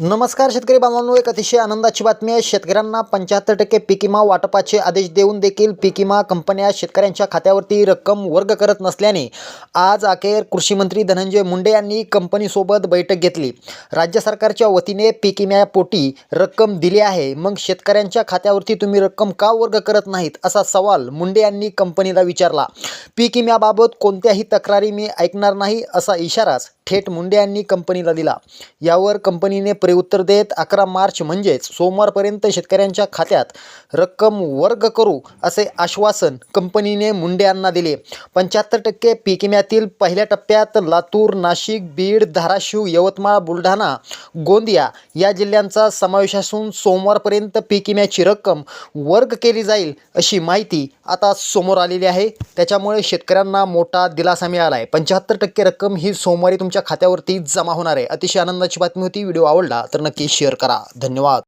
नमस्कार शेतकरी बांधवांनो एक अतिशय आनंदाची बातमी आहे. शेतकऱ्यांना पंच्याहत्तर टक्के पिकिमा वाटपाचे आदेश देऊन देखील पिकिमा विमा कंपन्या शेतकऱ्यांच्या खात्यावरती रक्कम वर्ग करत नसल्याने आज अखेर कृषी मंत्री धनंजय मुंडे यांनी कंपनीसोबत बैठक घेतली. राज्य सरकारच्या वतीने पिकिम्यापोटी रक्कम दिली आहे. मग शेतकऱ्यांच्या खात्यावरती तुम्ही रक्कम का वर्ग करत नाहीत असा सवाल मुंडे यांनी कंपनीला विचारला. पीक विम्याबाबत कोणत्याही तक्रारी मी ऐकणार नाही असा इशाराच थेट मुंडे यांनी कंपनीला दिला. यावर कंपनीने प्रत्युत्तर देत अकरा मार्च म्हणजेच सोमवारपर्यंत शेतकऱ्यांच्या खात्यात रक्कम वर्ग करू असे आश्वासन कंपनीने मुंडे यांना दिले. पंच्याहत्तर टक्के पीक विम्यातील पहिल्या टप्प्यात लातूर नाशिक बीड धाराशिव यवतमाळ बुलढाणा गोंदिया या जिल्ह्यांचा समावेश असून सोमवारपर्यंत पीक विम्याची रक्कम वर्ग केली जाईल अशी माहिती आता समोर आलेली आहे. त्याच्यामुळे शेतकऱ्यांना मोठा दिलासा मिळाला आहे पंच्याहत्तर टक्के रक्कम ही सोमवारी तुमच्या खात्यावरती जमा होणार आहे. अतिशय आनंदाची बातमी होती. व्हिडिओ आवडला तर नक्की शेअर करा. धन्यवाद.